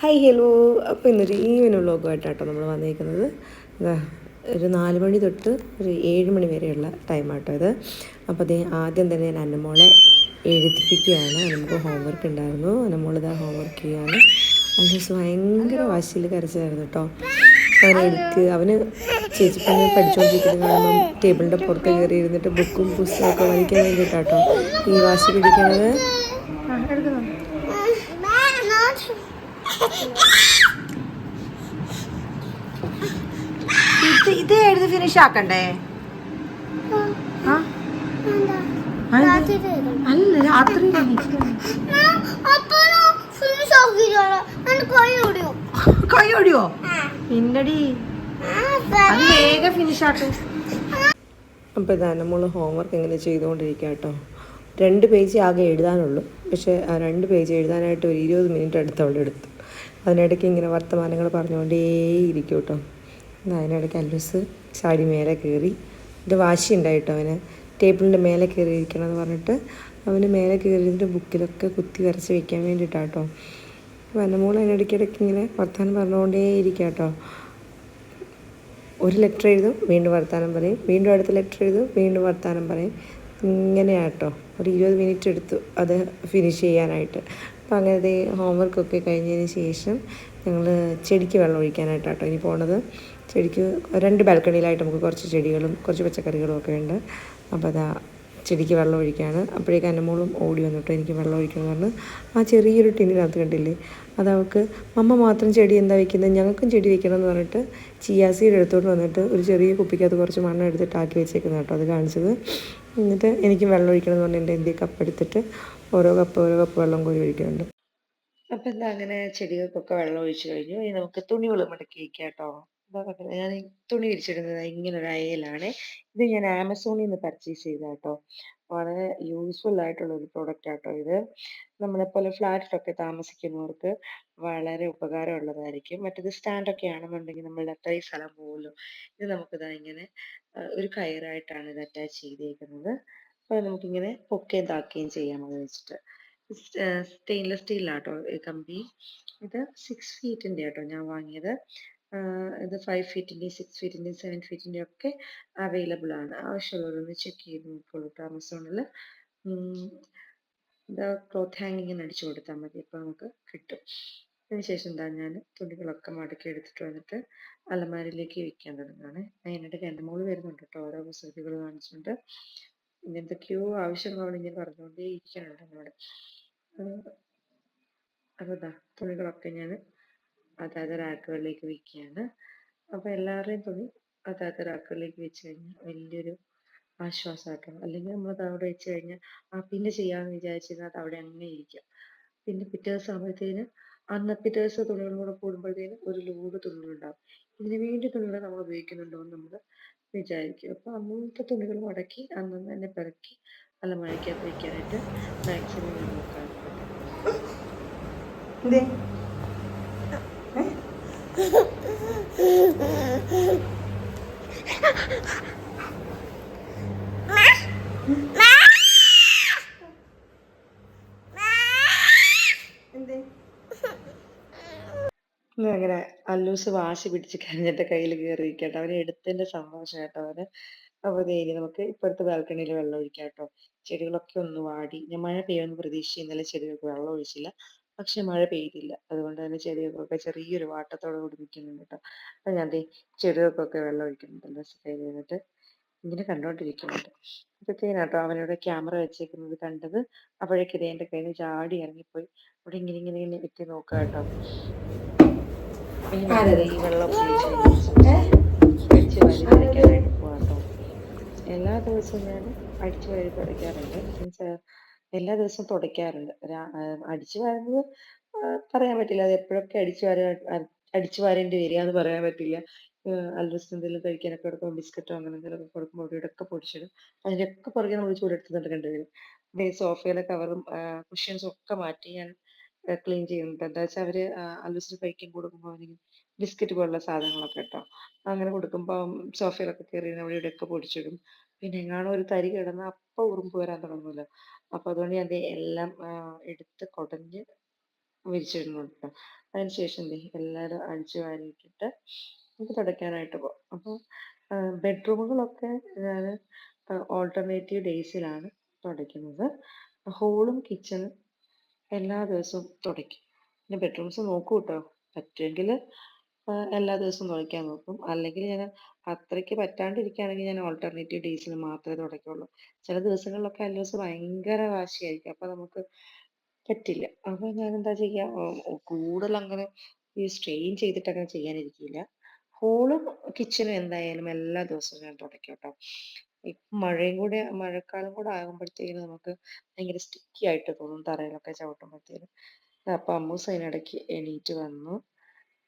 Hi hello അപ്പോൾ ഇന്നൊരു evening വ്ളോഗുമായിട്ടാട്ടോ നമ്മൾ വന്നിരിക്കുന്നത് ഒരു നാല് മണി തൊട്ട് ഒരു ഏഴ് മണി വരെയുള്ള ടൈമാട്ടോ ഇത്. അപ്പോൾ അതേ ആദ്യം തന്നെ ഞാൻ അന്നമോളെ എഴുതിപ്പിക്കുകയാണ്. നമുക്ക് ഹോംവർക്ക് ഉണ്ടായിരുന്നു. അന്നമോളിത് ഹോംവർക്ക് ചെയ്യാണ് അന്നസ് ഭയങ്കര വാശിയിൽ കരച്ചായിരുന്നു കേട്ടോ. അവനെ എനിക്ക് അവന് ചേച്ചി പണി പഠിച്ചുകൊണ്ടിരിക്കുന്നത് കാണുമ്പം ടേബിളിന്റെ പുറത്ത് കയറി ഇരുന്നിട്ട് ബുക്കും പുസ്തകമൊക്കെ വായിക്കാൻ വേണ്ടിയിട്ടാട്ടോ ഈ വാശി പിടിക്കുന്നത് ഇത് ഇത് എഴുതി ഫിനിഷ് ആക്കണ്ടേ? അല്ല രാത്രി കൈ ഓടിയോ? പിന്നടി. അത് വേഗം ഫിനിഷ് ആട്ടെ അപ്പോൾ ഇതാണ് നമ്മൾ ഹോംവർക്ക് എങ്ങനെ ചെയ്തുകൊണ്ടിരിക്കുക കേട്ടോ. രണ്ട് പേജ് ആകെ എഴുതാനുള്ളൂ. പക്ഷേ ആ രണ്ട് പേജ് എഴുതാനായിട്ട് ഒരു ഇരുപത് മിനിറ്റ് അടുത്ത് അവൾ എടുത്തു അതിനിടയ്ക്ക് ഇങ്ങനെ വർത്തമാനങ്ങൾ പറഞ്ഞുകൊണ്ടേയിരിക്കും കേട്ടോ. അതിനിടയ്ക്ക് അല്ലൂസ് ചാടി മേലെ കയറി ഇത് വാശി ഉണ്ടായിട്ടോ അവന്. ടേബിളിന്റെ മേലെ കയറി ഇരിക്കണം എന്ന് പറഞ്ഞിട്ട് അവന് മേലെ കയറിയതിന്റെ ബുക്കിലൊക്കെ കുത്തി വരച്ച് വെക്കാൻ വേണ്ടിയിട്ടാട്ടോ വനമോൾ അതിനിടയ്ക്കിടയ്ക്ക് ഇങ്ങനെ വർത്തമാനം പറഞ്ഞുകൊണ്ടേയിരിക്കുക കേട്ടോ. ഒരു ലെറ്റർ എഴുതും വീണ്ടും വർത്തമാനം പറയും. വീണ്ടും അടുത്ത ലെറ്റർ എഴുതും വീണ്ടും വർത്തമാനം പറയും. ഇങ്ങനെയാട്ടോ ഒരു ഇരുപത് മിനിറ്റ് എടുത്തു അത് ഫിനിഷ് ചെയ്യാനായിട്ട്. അപ്പോൾ അങ്ങനത്തെ ഹോംവർക്കൊക്കെ കഴിഞ്ഞതിന് ശേഷം ഞങ്ങൾ ചെടിക്ക് വെള്ളം ഒഴിക്കാനായിട്ടാട്ടോ ഇനി പോണത്. ചെടിക്ക് രണ്ട് ബാൽക്കണിയിലായിട്ട് നമുക്ക് കുറച്ച് ചെടികളും കുറച്ച് പച്ചക്കറികളും ഒക്കെ ഉണ്ട്. അപ്പോൾ അതാ ചെടിക്ക് വെള്ളം ഒഴിക്കുകയാണ് അപ്പോഴേക്കും അന്നമോളും ഓടി വന്നിട്ട് എനിക്ക് വെള്ളം ഒഴിക്കണമെന്ന് പറഞ്ഞ്. ആ ചെറിയൊരു ടിന്നിനകത്ത് കണ്ടില്ലേ? അത് അവൾക്ക് മമ്മ മാത്രം ചെടി എന്താ വെക്കുന്നത് ഞങ്ങൾക്കും ചെടി വെക്കണം എന്ന് പറഞ്ഞിട്ട് ചിയാസീഡ് എടുത്തോണ്ട് വന്നിട്ട് ഒരു ചെറിയ കുപ്പിക്കകത്ത് കുറച്ച് മണ്ണ് എടുത്തിട്ട് ആക്കി വെച്ചേക്കുന്നത് കേട്ടോ അത് കാണിച്ചത്. എന്നിട്ട് എനിക്ക് വെള്ളം ഒഴിക്കണം എന്ന് പറഞ്ഞിട്ട് എന്റെ കപ്പ് എടുത്തിട്ട് ഓരോ കപ്പ് ഓരോ കപ്പ് വെള്ളം കോരി ഒഴിക്കുന്നുണ്ട്. അപ്പം എന്താ അങ്ങനെ ചെടികൾക്കൊക്കെ വെള്ളം ഒഴിച്ചു കഴിഞ്ഞു. ഇനി നമുക്ക് തുണികൾ മടക്കി വയ്ക്കാം കേട്ടോ ഞാൻ തുണി വിരിച്ചിടുന്നത് ഇങ്ങനെ ഒരു അയലാണ്. ഇത് ഞാൻ ആമസോണിൽ നിന്ന് പർച്ചേസ് ചെയ്ത കേട്ടോ വളരെ യൂസ്ഫുൾ ആയിട്ടുള്ള ഒരു പ്രോഡക്റ്റ് ആട്ടോ ഇത്. നമ്മളെപ്പോലെ ഫ്ലാറ്റിലൊക്കെ താമസിക്കുന്നവർക്ക് വളരെ ഉപകാരമുള്ളതായിരിക്കും. മറ്റേത് സ്റ്റാൻഡൊക്കെ ആണെന്നുണ്ടെങ്കിൽ നമ്മളുടെ അത്രയും സ്ഥലം പോകുമല്ലോ ഇത് നമുക്കിതാ ഇങ്ങനെ ഒരു കയറായിട്ടാണ് ഇത് അറ്റാച്ച് ചെയ്തേക്കുന്നത്. അപ്പോൾ നമുക്കിങ്ങനെ പൊക്കെ ഇതാക്കുകയും ചെയ്യാം അത് വെച്ചിട്ട്. സ്റ്റെയിൻലെസ് സ്റ്റീലാട്ടോ കമ്പി. ഇത് സിക്സ് ഫീറ്റിന്റെ ആട്ടോ ഞാൻ വാങ്ങിയത്. ഇത് ഫൈവ് ഫീറ്റിന്റെയും സിക്സ് ഫീറ്റിന്റെയും സെവൻ ഫീറ്റിന്റെയും ഒക്കെ അവൈലബിൾ ആണ് ആവശ്യമുള്ളവരൊന്ന് ചെക്ക് ചെയ്ത് നോക്കോളൂ കേട്ടോ ആമസോണിൽ ഇത് ക്ലോത്ത് ഹാങ്ങിങ്ങിന് അടിച്ചു കൊടുത്താൽ മതി. അപ്പോൾ നമുക്ക് കിട്ടും. അതിനുശേഷം എന്താ ഞാൻ തുണികളൊക്കെ മടക്കി എടുത്തിട്ട് വന്നിട്ട് അലമാരയിലേക്ക് വെക്കാൻ തുടങ്ങുകയാണ്. അതിനിടയ്ക്ക് എന്റെ മോൾ വരുന്നുണ്ട് കേട്ടോ. ഓരോ കുസൃതികൾ കാണിച്ചുകൊണ്ട് ആവശ്യങ്ങൾ അവളിങ്ങനെ പറഞ്ഞുകൊണ്ടേ ഇരിക്കുന്നുണ്ട് എന്നോട് അപ്പോൾ ഇതാ തുണികളൊക്കെ ഞാൻ അതാത് റാക്കുകളിലേക്ക് വെക്കുകയാണ്. അപ്പോൾ എല്ലാവരുടെയും തുണി അതാത് റാക്കുകളിലേക്ക് വെച്ച് കഴിഞ്ഞാൽ വലിയൊരു ആശ്വാസമാക്കണം. അല്ലെങ്കിൽ നമ്മൾ അവിടെ വെച്ച് കഴിഞ്ഞാൽ ആ പിന്നെ ചെയ്യാമെന്ന് വിചാരിച്ചിരുന്നാൽ അത് അവിടെ അങ്ങനെ ഇരിക്കും. പിന്നെ പിറ്റേ ദിവസം ആകുമ്പോഴത്തേന് അന്ന് പിറ്റേ ദിവസം തുണികളും കൂടെ കൂടുമ്പോഴത്തേന് ഒരു ലോഡ് തുണികളുണ്ടാവും. ഇതിന് വേണ്ടി തുണികൾ നമ്മൾ ഉപയോഗിക്കുന്നുണ്ടോ എന്ന് നമ്മൾ വിചാരിക്കും. അപ്പോൾ അന്നത്തെ തുണികൾ മടക്കി അന്ന് തന്നെ പെറുക്കി അലമാരയ്ക്കകത്ത് വയ്ക്കാനായിട്ട് മാക്സിമം ഞാൻ നോക്കാറുണ്ട്. എന്തേ? അങ്ങനെ അല്ലൂസ് വാശി പിടിച്ച് കരഞ്ഞിട്ട് കയ്യിൽ കയറിയിരിക്കട്ടെ അവനെ എടുത്തതിന്റെ സന്തോഷം കേട്ടോ അവന്. അപ്പൊ ദേ ഇനി നമുക്ക് ഇപ്പുറത്തെ ബാൽക്കണിയിൽ വെള്ളം ഒഴിക്കാം കേട്ടോ. ചെടികളൊക്കെ ഒന്ന് വാടി. ഞാൻ മഴ പെയ്യുമെന്ന് പ്രതീക്ഷിച്ച് ഇന്നലെ ചെടികൾക്ക് വെള്ളം ഒഴിച്ചില്ല. പക്ഷെ മഴ പെയ്തില്ല. അതുകൊണ്ട് തന്നെ ചെടികൾക്കൊക്കെ ചെറിയൊരു വാട്ടത്തോടെ കൂടി നിൽക്കുന്നുണ്ട് കേട്ടോ. അപ്പൊ ഞാൻ ദേ ചെടികൾക്കൊക്കെ വെള്ളം ഒഴിക്കുന്നുണ്ട്. കയ്യിൽ നിന്നിട്ട് ഇങ്ങനെ കണ്ടോണ്ടിരിക്കുന്നുണ്ട്. അപ്പത്തേനാട്ടോ അവനോട് ക്യാമറ വെച്ചേക്കുന്നത് കണ്ടത്. അപ്പോഴേക്കും ഇതേ എന്റെ കയ്യിൽ നിന്ന് ചാടി ഇറങ്ങിപ്പോയി. അവിടെ ഇങ്ങനെ ഇങ്ങനെ ഇങ്ങനെ എത്തി നോക്കുക കേട്ടോ. എല്ലാ ദിവസവും ഞാൻ അടിച്ചു വാരി തുടയ്ക്കാറുണ്ട് മീൻസ് എല്ലാ ദിവസവും തുടയ്ക്കാറുണ്ട്. അടിച്ചു വാരുന്നത് പറയാൻ പറ്റില്ല. അത് എപ്പോഴൊക്കെ അടിച്ചു വാര അടിച്ചു വാരേണ്ടി വരിക എന്ന് പറയാൻ പറ്റില്ല. അൽവസ് എന്തെങ്കിലും കഴിക്കാനൊക്കെ കൊടുക്കുമ്പോൾ ബിസ്ക്കറ്റോ അങ്ങനെ എന്തെങ്കിലുമൊക്കെ കൊടുക്കുമ്പോൾ ഇവിടെയൊക്കെ പൊടിച്ചിടും. അതിന്റെയൊക്കെ പുറകെ നമ്മൾ ചൂടെടുത്ത് നടക്കേണ്ടി വരും സോഫയിലെ കവറും കുഷ്യൻസും ഒക്കെ മാറ്റി ഞാൻ ക്ലീൻ ചെയ്യുന്നുണ്ട്. എന്താ വെച്ചാൽ അവർ അൽവസിന് കഴിക്കാൻ കൊടുക്കുമ്പോൾ അവന് ബിസ്ക്കറ്റ് പോലുള്ള സാധനങ്ങളൊക്കെ കേട്ടോ. അങ്ങനെ കൊടുക്കുമ്പോൾ സോഫയിലൊക്കെ കയറി അവിടെ ഇവിടെയൊക്കെ പൊടിച്ചിടും. പിന്നെ എങ്ങാനും ഒരു തരി കിടന്ന് അപ്പം ഉറുമ്പ് വരാൻ തുടങ്ങുമല്ലോ അപ്പൊ അതുകൊണ്ട് ഞാൻ എല്ലാം എടുത്ത് കുടഞ്ഞ് വിരിച്ചിടുന്നുണ്ട് ട്ടോ. അതിന് ശേഷം ദേ എല്ലായിടും അടിച്ചു വാരിയിട്ടിട്ട് നമുക്ക് തുടയ്ക്കാനായിട്ട് പോകും അപ്പോൾ ബെഡ്റൂമുകളൊക്കെ ഞാൻ ഓൾട്ടർനേറ്റീവ് ഡേയ്സിലാണ് തുടയ്ക്കുന്നത്. ഹോളും കിച്ചണും എല്ലാ ദിവസവും തുടയ്ക്കും. പിന്നെ ബെഡ്റൂംസ് നോക്കും കേട്ടോ പറ്റുമെങ്കിൽ എല്ലാ ദിവസവും തുടയ്ക്കാൻ നോക്കും. അല്ലെങ്കിൽ ഞാൻ അത്രയ്ക്ക് പറ്റാണ്ടിരിക്കുകയാണെങ്കിൽ ഞാൻ ഓൾട്ടർനേറ്റീവ് ഡേയ്സിൽ മാത്രമേ തുടയ്ക്കുള്ളൂ. ചില ദിവസങ്ങളിലൊക്കെ അല്ലോസ് ഭയങ്കര വാശിയായിരിക്കും. അപ്പോൾ നമുക്ക് പറ്റില്ല. അപ്പോൾ എന്താ ചെയ്യുക കൂടുതൽ അങ്ങനെ ഈ സ്ട്രെയിൻ ചെയ്തിട്ട് അങ്ങനെ ചെയ്യാനിരിക്കില്ല. ഹോളും കിച്ചണും എന്തായാലും എല്ലാ ദിവസവും ഞാൻ തുടയ്ക്കും ട്ടോ. ഇപ്പം മഴയും കൂടെ മഴക്കാലം കൂടെ ആകുമ്പോഴത്തേക്കും നമുക്ക് ഭയങ്കര സ്റ്റിക്കി ആയിട്ട് തോന്നും തറയിലൊക്കെ ചവിട്ടുമ്പോഴത്തേനും. അപ്പൊ അമ്മൂസ് അതിനിടയ്ക്ക് എണീറ്റ് വന്നു.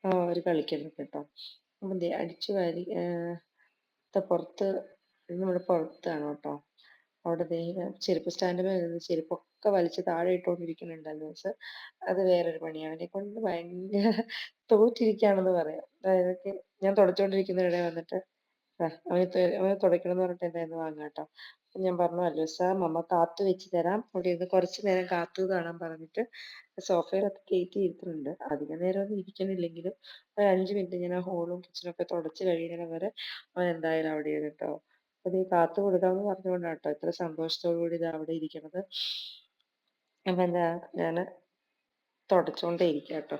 അവർ കളിക്കുന്നു കേട്ടോ അപ്പം ദേ അടിച്ചു വാരി പുറത്ത് നമ്മുടെ പുറത്താണ് കേട്ടോ. അവിടെ ദേ ചെരുപ്പ് സ്റ്റാൻഡിൽ ചെരുപ്പൊക്കെ വലിച്ച് താഴെ ഇട്ടുകൊണ്ടിരിക്കുന്നുണ്ട് അല്ലോസ്. അത് വേറൊരു പണിയാണ്. അവനെക്കൊണ്ട് ഭയങ്കര തോറ്റിരിക്കുകയാണെന്ന് പറയാം. അതായത് ഞാൻ തുടച്ചുകൊണ്ടിരിക്കുന്നതിനിടെ വന്നിട്ട് ദാ അവന് ത അവന് തുടയ്ക്കണം എന്ന് പറഞ്ഞിട്ട് എന്റെ കയ്യിൽ നിന്ന് വാങ്ങുക ട്ടോ. അപ്പം ഞാൻ പറഞ്ഞു അല്ലോസാ മമ്മ കാത്തു വെച്ച് തരാം. അവിടെ ഇരുന്ന് കുറച്ച് നേരം കാത്തു കാണാൻ പറഞ്ഞിട്ട് സോഫയിലൊക്കെ കയറ്റി ഇരുത്തുന്നുണ്ട്. അധിക നേരം ഒന്നും ഇരിക്കണില്ലെങ്കിലും ഒരു 5 മിനിറ്റ് ഞാൻ ആ ഹോളും കിച്ചണും ഒക്കെ തുടച്ച് കഴിയുന്നിടം വരെ അവൻ എന്തായാലും അവിടെ ഇരുന്നു ട്ടോ. അപ്പോൾ ദേ കാത്തു കൊടുക്കാമെന്ന് പറഞ്ഞുകൊണ്ടാണ് ട്ടോ ഇത്ര സന്തോഷത്തോടു കൂടി ദാ അവിടെ ഇരിക്കണത്. അപ്പോൾ എന്താ ഞാൻ തുടച്ചോണ്ടേ ഇരിക്കാം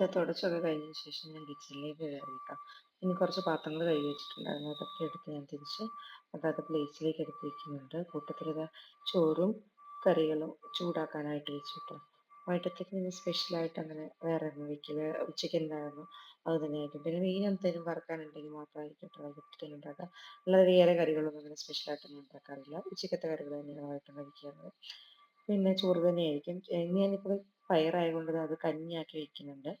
ദാ തുടച്ചൊക്കെ കഴിഞ്ഞതിന് ശേഷം ഞാൻ കിച്ചണിലേക്ക് കയറി ട്ടോ. ഇനി കുറച്ച് പാത്രങ്ങൾ കഴുകി വെച്ചിട്ടുണ്ടായിരുന്നു. അതൊക്കെ എടുത്ത് ഞാൻ തിരിച്ച് അതാത് പ്ലേസിലേക്ക് എടുത്ത് വെക്കുന്നുണ്ട്. കൂട്ടത്തിൽ ചോറും കറികളും ചൂടാക്കാനായിട്ട് വെച്ചിട്ട് വൈകിട്ടത്തേക്ക് ഇനി സ്പെഷ്യലായിട്ട് അങ്ങനെ വേറെ ഒന്നും വെക്കില്ല. ഉച്ചയ്ക്ക് എന്തായിരുന്നു അത് തന്നെയായിരിക്കും. പിന്നെ മീൻ എന്തെങ്കിലും വറുക്കാനുണ്ടെങ്കിൽ മാത്രമായിരിക്കും ട്ടോ വൈകിട്ടത്തേന് ഉണ്ടാക്കുക. അല്ലാതെ വേറെ കറികളൊന്നും അങ്ങനെ സ്പെഷ്യലായിട്ടൊന്നും ഉണ്ടാക്കാറില്ല. ഉച്ചക്കത്തെ കറികൾ തന്നെയാണ് വൈകിട്ടും കഴിക്കാറ്. പിന്നെ ചോറ് തന്നെയായിരിക്കും. ഇന്ന് ഞാനിപ്പോൾ പയറായതുകൊണ്ട് അത് കഞ്ഞിയാക്കി വെക്കുന്നുണ്ട്.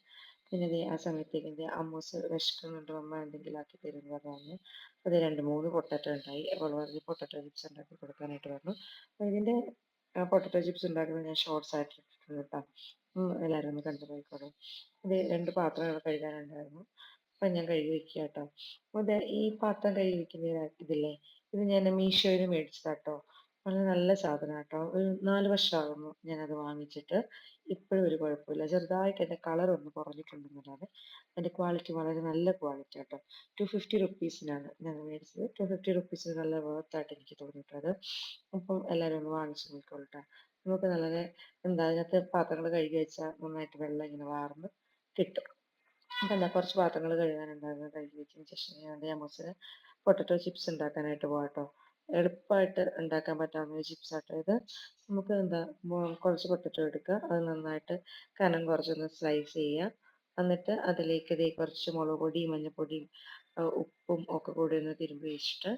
പിന്നെ ദേ ആ സമയത്തേക്ക് എന്റെ അമ്മൂസ് വിശക്കുന്നുണ്ട് അമ്മ എന്തെങ്കിലും ആക്കി തരുമെന്ന് പറഞ്ഞു. അത് രണ്ട് മൂന്ന് പൊട്ടറ്റോ ഉണ്ടായി. അപ്പോൾ പറഞ്ഞു പൊട്ടറ്റോ ചിപ്സ് ഉണ്ടാക്കി കൊടുക്കാനായിട്ട് പറഞ്ഞു. അപ്പോൾ ഇതിന്റെ പൊട്ടറ്റോ ചിപ്സ് ഉണ്ടാക്കുന്നത് ഞാൻ ഷോർട്സ് ആയിട്ട് ഇട്ടിട്ടുണ്ട് ട്ടോ. എല്ലാവരും ഒന്ന് കണ്ടു പോയിക്കോളൂ. ഇത് രണ്ട് പാത്രങ്ങൾ കഴുകാനുണ്ടായിരുന്നു. അപ്പം ഞാൻ കഴുകി വെക്കുക കേട്ടോ ദേ ഈ പാത്രം കഴുകി വെക്കുന്ന ഇതില്ലേ ഇത് ഞാൻ മീഷോയിൽ നിന്ന് വളരെ നല്ല സാധനാ ട്ടോ. ഒരു 4 വർഷമാകുന്നു ഞാനത് വാങ്ങിച്ചിട്ട്. ഇപ്പോഴും ഒരു കുഴപ്പമില്ല. ചെറുതായിട്ട് അതിന്റെ ഒന്ന് കുറഞ്ഞിട്ടുണ്ടെന്നല്ലാതെ അതിന്റെ ക്വാളിറ്റി വളരെ നല്ല ക്വാളിറ്റിയാണ് ട്ടോ. 250 റുപ്പീസിനാണ് ഞാൻ മേടിച്ചത്. 250 റുപ്പീസിന് നല്ല വർത്ത് ആയിട്ട് എനിക്ക് തോന്നിയിട്ടത്. അപ്പം എല്ലാവരും ഒന്ന് വാങ്ങിച്ച് നോക്കിക്കോളൂ ട്ടോ. നമുക്ക് വളരെ എന്താ അതിനകത്ത് പാത്രങ്ങൾ കഴുകി വെച്ചാൽ നന്നായിട്ട് വെള്ളം ഇങ്ങനെ വാർന്ന് കിട്ടും. അപ്പം എന്താ കുറച്ച് പാത്രങ്ങൾ കഴുകാനുണ്ടായിരുന്നു. കഴുകി വെച്ചതിന് ശേഷം ഞാൻ ദേ ഞാൻ കുറച്ച് പൊട്ടറ്റോ ചിപ്സ് ഉണ്ടാക്കാനായിട്ട് പോകാം ട്ടോ. എളുപ്പമായിട്ട് ഉണ്ടാക്കാൻ പറ്റാവുന്ന ചിപ്സ് ആട്ടോ ഇത്. നമുക്ക് എന്താ കുറച്ച് പൊട്ടറ്റോ എടുക്കുക. അത് നന്നായിട്ട് കനം കുറച്ചൊന്ന് സ്ലൈസ് ചെയ്യുക. എന്നിട്ട് അതിലേക്ക് ദേ കുറച്ച് മുളക് പൊടിയും മഞ്ഞൾപ്പൊടിയും ഉപ്പും ഒക്കെ കൂടി ഒന്ന് തിരുമ്പി വെച്ചിട്ട്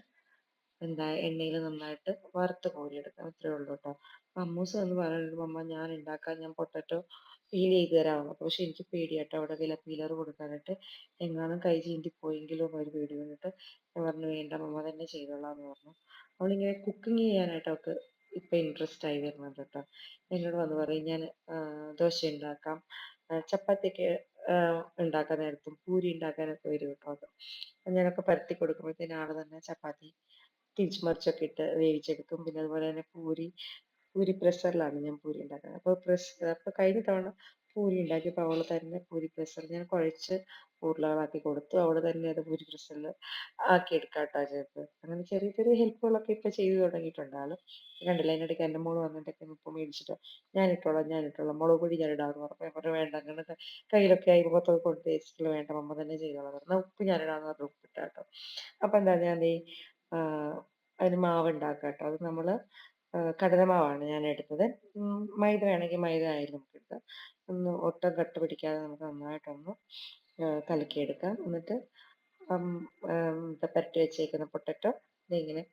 എന്താ എണ്ണയിൽ നന്നായിട്ട് വറുത്ത് കോരിയെടുക്കാം. അത്രയേ ഉള്ളൂ കേട്ടോ മമ്മൂസ് എന്ന് പറയുന്നത് മമ്മ ഞാൻ ഉണ്ടാക്കാൻ ഞാൻ പൊട്ടാറ്റോ പീൽ ചെയ്ത് അപ്പോൾ പക്ഷേ എനിക്ക് പേടിയാട്ടോ അവിടെ വില പീലർ കൊടുക്കാനായിട്ട്. എങ്ങാനും കൈ ചീന്തി പോയെങ്കിലും എന്നൊരു പേടി വന്നിട്ട് ഞാൻ പറഞ്ഞു വേണ്ട മമ്മ തന്നെ ചെയ്തോളാം എന്ന് പറഞ്ഞു. അവളിങ്ങനെ കുക്കിംഗ് ചെയ്യാനായിട്ട് അവൾക്ക് ഇപ്പം ഇൻട്രസ്റ്റ് ആയി വരുന്നുണ്ട് ട്ടോ. എന്നോട് വന്ന് പറയും ഞാൻ ദോശ ഉണ്ടാക്കാം. ചപ്പാത്തിയൊക്കെ ഉണ്ടാക്കാൻ നേരത്തും പൂരി ഉണ്ടാക്കാനൊക്കെ വരും ട്ടോ അവൾക്ക്. അപ്പം ഞാനൊക്കെ പരത്തി കൊടുക്കുമ്പോഴത്തേനും ആൾ തന്നെ ചപ്പാത്തി തിരിച്ചു മറിച്ചൊക്കെ ഇട്ട് വേവിച്ചെടുക്കും. പിന്നെ അതുപോലെ തന്നെ പൂരി പൂരി പ്രഷറിലാണ് ഞാൻ പൂരി ഉണ്ടാക്കുന്നത്. അപ്പോൾ പ്രഷർ അപ്പോൾ കഴിഞ്ഞ തവണ പൂരി ഉണ്ടാക്കിയപ്പോൾ അവൾ തന്നെ പൂരി പ്രഷറിൽ ഞാൻ കുഴച്ച് ഉരുളകളാക്കി കൊടുത്തു. അവൾ തന്നെ അത് പൂരി പ്രഷറിൽ ആക്കി ട്ടോ ചെയ്തത്. അങ്ങനെ ചെറിയ ചെറിയ ഹെൽപ്പുകളൊക്കെ ഇപ്പോ ചെയ്തു തുടങ്ങിയിട്ടുണ്ട് ആൾ കണ്ടില്ലേ അതിനിടയ്ക്ക് എന്റെ മോൾ വന്നിട്ടൊക്കെ ഉപ്പ് മേടിച്ചിട്ട് ഞാൻ ഇട്ടോളാം ഞാൻ ഇട്ടോളാം മുളക് പൊടി ഞാൻ ഇടാമെന്ന് പറഞ്ഞു. ഞാൻ പറഞ്ഞു വേണ്ട അങ്ങനെ കയ്യിലൊക്കെ ആയി മുഖത്തൊക്കെ കൊടുത്ത് തേച്ചിട്ടുള്ള വേണ്ട മമ്മ തന്നെ ചെയ്തോളാം പറഞ്ഞു. ഉപ്പ് ഞാൻ ഇടാമെന്ന് പറഞ്ഞു ഉപ്പ് ഇട്ടാട്ടോ എന്താ ഞാൻ അതിന് മാവ് ഉണ്ടാക്കാട്ടോ അത് നമ്മൾ കടലമാവാണ് ഞാൻ എടുത്തത്. മൈദ വേണമെങ്കിൽ മൈദ ആയാലും നമുക്ക് എടുക്കാം. ഒന്ന് ഒട്ടും കട്ട പിടിക്കാതെ നമുക്ക് നന്നായിട്ടൊന്ന് കലക്കിയെടുക്കാം. എന്നിട്ട് പുരട്ടി വെച്ചേക്കുന്ന പൊട്ടറ്റോ ഇതിങ്ങനെ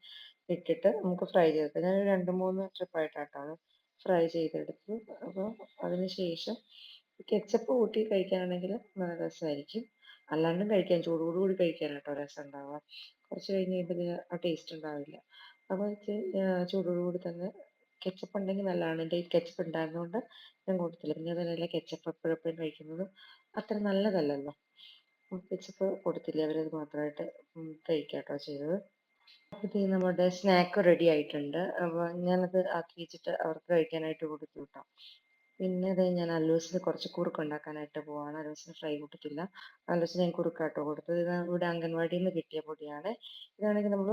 ഇട്ടിട്ട് നമുക്ക് ഫ്രൈ ചെയ്തെടുക്കാം. ഞാൻ 2, 3 ട്രിപ്പായിട്ടാണ് ഫ്രൈ ചെയ്തെടുത്തത് അപ്പോൾ അതിന് ശേഷം കെച്ചപ്പ് കൂട്ടി കഴിക്കാനാണെങ്കിൽ നല്ല രസമായിരിക്കും. അല്ലാണ്ടും കഴിക്കാം ചൂടോടുകൂടി കഴിക്കാനാട്ടോ രസം ഉണ്ടാവുക കുറച്ച് കഴിഞ്ഞ് കഴിയുമ്പോൾ ആ ടേസ്റ്റ് ഉണ്ടാവില്ല അപ്പോൾ വെച്ച് ചൂടോടുകൂടി തന്നെ കെച്ചപ്പ് ഉണ്ടെങ്കിൽ നല്ലതാണ്. എന്റെ കയ്യിൽ കെച്ചപ്പ് ഉണ്ടായിരുന്നതുകൊണ്ട് ഞാൻ കൊടുത്തില്ല. പിന്നെ അതുപോലെ കെച്ചപ്പ് എപ്പോഴെപ്പോഴും കഴിക്കുന്നത് അത്ര നല്ലതല്ലല്ലോ. കെച്ചപ്പ് കൊടുത്തില്ല അവരത് മാത്രമായിട്ട് കഴിക്കാട്ടോ ചെയ്തത്. ഇത് നമ്മുടെ സ്നാക്ക് റെഡി ആയിട്ടുണ്ട്. അപ്പോൾ ഞാനത് ആക്കി വെച്ചിട്ട് അവർക്ക് കഴിക്കാനായിട്ട് കൊടുത്തു കേട്ടോ പിന്നെ അത് ഞാൻ അല്ലൂസിന് കുറച്ച് കുറുക്ക് ഉണ്ടാക്കാനായിട്ട് പോവാണ്. അല്ലൂസിന് ഫ്രൈ കൊടുത്തില്ല അല്ലൂസിന് ഞാൻ കുറുക്കാട്ടോ കൊടുത്തത്. ഇത് ഇവിടെ അംഗൻവാടിയിൽ നിന്ന് കിട്ടിയ പൊടിയാണ്. ഇതാണെങ്കിൽ നമ്മൾ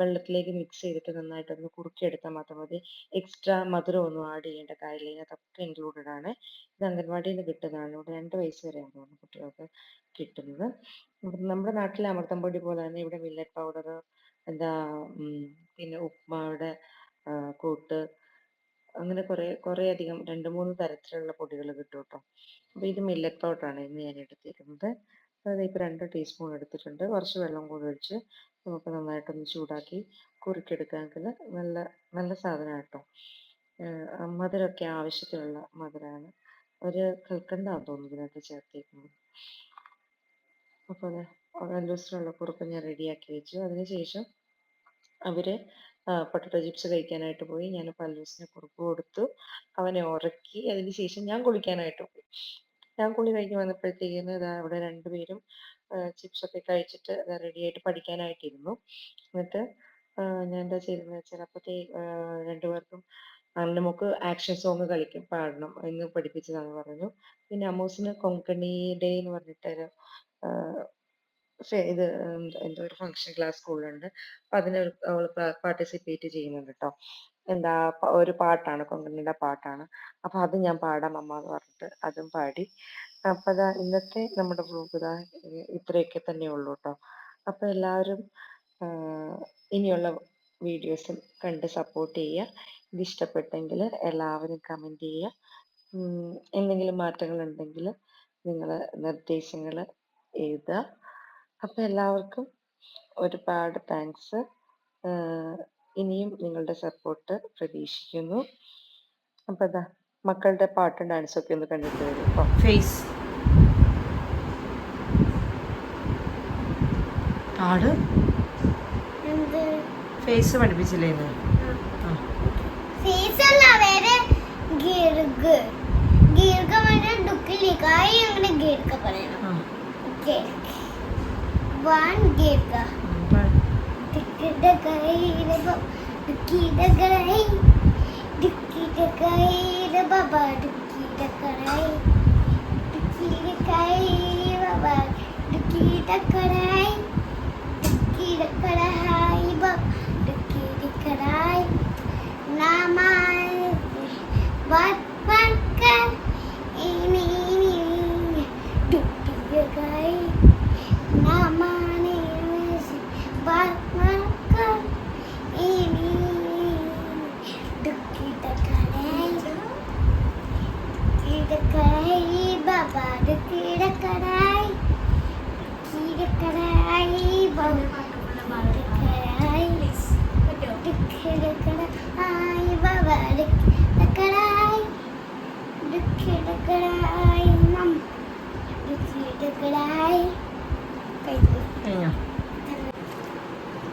വെള്ളത്തിലേക്ക് മിക്സ് ചെയ്തിട്ട് നന്നായിട്ടൊന്ന് കുറുക്കിയെടുത്താൽ മാത്രം മതി. എക്സ്ട്രാ മധുരം ഒന്നും ആഡ് ചെയ്യേണ്ട കാര്യമില്ല. അതൊക്കെ ഇൻക്ലൂഡഡ് ആണ്. ഇത് അംഗൻവാടിയിൽ നിന്ന് കിട്ടുന്നതാണ്. ഇവിടെ രണ്ട് വയസ്സ് വരെയാണ് തോന്നുന്നു കുട്ടികൾക്ക് കിട്ടുന്നത്. നമ്മുടെ നാട്ടിലെ അമൃതം പൊടി പോലെ തന്നെ ഇവിടെ മില്ലറ്റ് പൗഡർ എന്താ പിന്നെ ഉപ്മാവിടെ കൂട്ട് അങ്ങനെ കുറേ കുറേ അധികം രണ്ട് മൂന്ന് തരത്തിലുള്ള പൊടികൾ കിട്ടും കേട്ടോ. അപ്പോൾ ഇത് മില്ലറ്റ് ആണ് ഇന്ന് ഞാൻ എടുത്തിരിക്കുന്നത്. അത് ഇപ്പോൾ രണ്ട് ടീസ്പൂൺ എടുത്തിട്ടുണ്ട്. കുറച്ച് വെള്ളം കൂടി ഒഴിച്ച് നമുക്ക് നന്നായിട്ടൊന്ന് ചൂടാക്കി കുറുക്കിയെടുക്കാമെങ്കിൽ നല്ല നല്ല സാധനമാണ് കേട്ടോ മധുരമൊക്കെ ആവശ്യത്തിനുള്ള മധുരമാണ്. ഒരു കൽക്കണ്ടാന്ന് തോന്നുന്നു ഇതിനകത്ത് ചേർത്തേക്കുന്നത് അപ്പോൾ അത് അല്ലൂസിനുള്ള കുറുക്ക് ഞാൻ റെഡിയാക്കി വെച്ചു. അതിനുശേഷം അവർ പൊട്ടറ്റോ ചിപ്സ് കഴിക്കാനായിട്ട് പോയി. ഞാൻ പല്ലൂസിന് കുറുക്ക് കൊടുത്തു. അവനെ ഉറക്കി. അതിന് ശേഷം ഞാൻ കുളിക്കാനായിട്ട് പോയി. ഞാൻ കുളി കഴിഞ്ഞ് വന്നപ്പോഴത്തേക്കിന് ഇതാ അവിടെ രണ്ടുപേരും ചിപ്സ് ഒക്കെ കഴിച്ചിട്ട് റെഡി ആയിട്ട് പഠിക്കാനായിട്ടിരുന്നു. എന്നിട്ട് ഞാൻ എന്താ ചെയ്തതെന്ന് വെച്ചാൽ അപ്പോഴത്തേ രണ്ടുപേർക്കും നമുക്ക് ആക്ഷൻ സോങ് കളിക്കും പാടണം എന്ന് പഠിപ്പിച്ചതാണ് പറഞ്ഞു. പിന്നെ അമ്മൂസിന് കൊങ്കണി ഡേ എന്ന് പറഞ്ഞിട്ടൊരു ഇത് എന്ത് ഒരു ഫംഗ്ഷൻ ക്ലാസ് സ്കൂളിലുണ്ട് അപ്പൊ അതിന് അവൾ പാർട്ടിസിപ്പേറ്റ് ചെയ്യുന്നുണ്ട് കേട്ടോ എന്താ ഒരു പാട്ടാണ് കൊങ്കണിയുടെ പാട്ടാണ്. അപ്പൊ അത് ഞാൻ പാടാം അമ്മ എന്ന് പറഞ്ഞിട്ട് അതും പാടി. അപ്പൊ ദാ ഇന്നത്തെ നമ്മുടെ ബ്ലോഗ് ദാ തന്നെ ഉള്ളൂ കേട്ടോ അപ്പൊ എല്ലാവരും ഇനിയുള്ള വീഡിയോസും കണ്ട് സപ്പോർട്ട് ചെയ്യുക. ഇഷ്ടപ്പെട്ടെങ്കിൽ എല്ലാവരും കമന്റ് ചെയ്യുക. ഉം, എന്തെങ്കിലും മാറ്റങ്ങൾ ഉണ്ടെങ്കിൽ നിങ്ങൾ നിർദ്ദേശങ്ങൾ എഴുതുക. അപ്പോൾ എല്ലാവർക്കും ഒരുപാട് താങ്ക്സ് ഇനിയും നിങ്ങളുടെ സപ്പോർട്ട് പ്രതീക്ഷിക്കുന്നു. അപ്പോൾ അതാ മക്കളുടെ പാട്ട് ഡാൻസ് ഒക്കെ ഒന്ന് കണ്ടിട്ട് വരും കേട്ടോ ഫേസ് ആട് എന്ത്? ഫേസ് പഠിപ്പിച്ചില്ലേ ഫേസ് അല്ല വേറെ ഗീർഗ്. ഗീർഗ വേണ്ട ഡുക്കിലേക്കായി അങ്ങനെ ഗീർഗ പറയണം. ഓക്കെ വൺ ഗീർഗ. ഉം, പാ- ഡിക്കിയുടെ കയ്യിലെ ബ- Venga.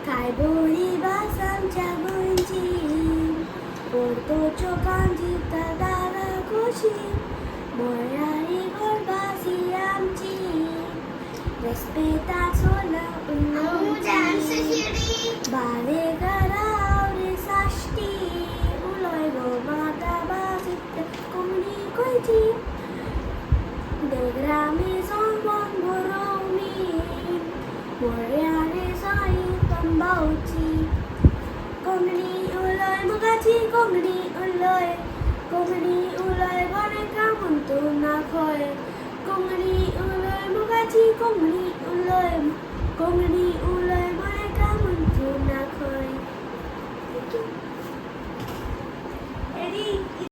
Kaiburi basam chagunji, porto chokanji tadara kushi, morari gorbasi amji, respeta sola unnoji, bare garauri sashti, uloi go mata basita kumni koiji. কৌচি। কংনি উলয় মুগাছি কংনি উলয়। কংনি উলয় বনে কামন তো না খয় কংনি উলয় মুগাছি কংনি উলয়। কংনি উলয়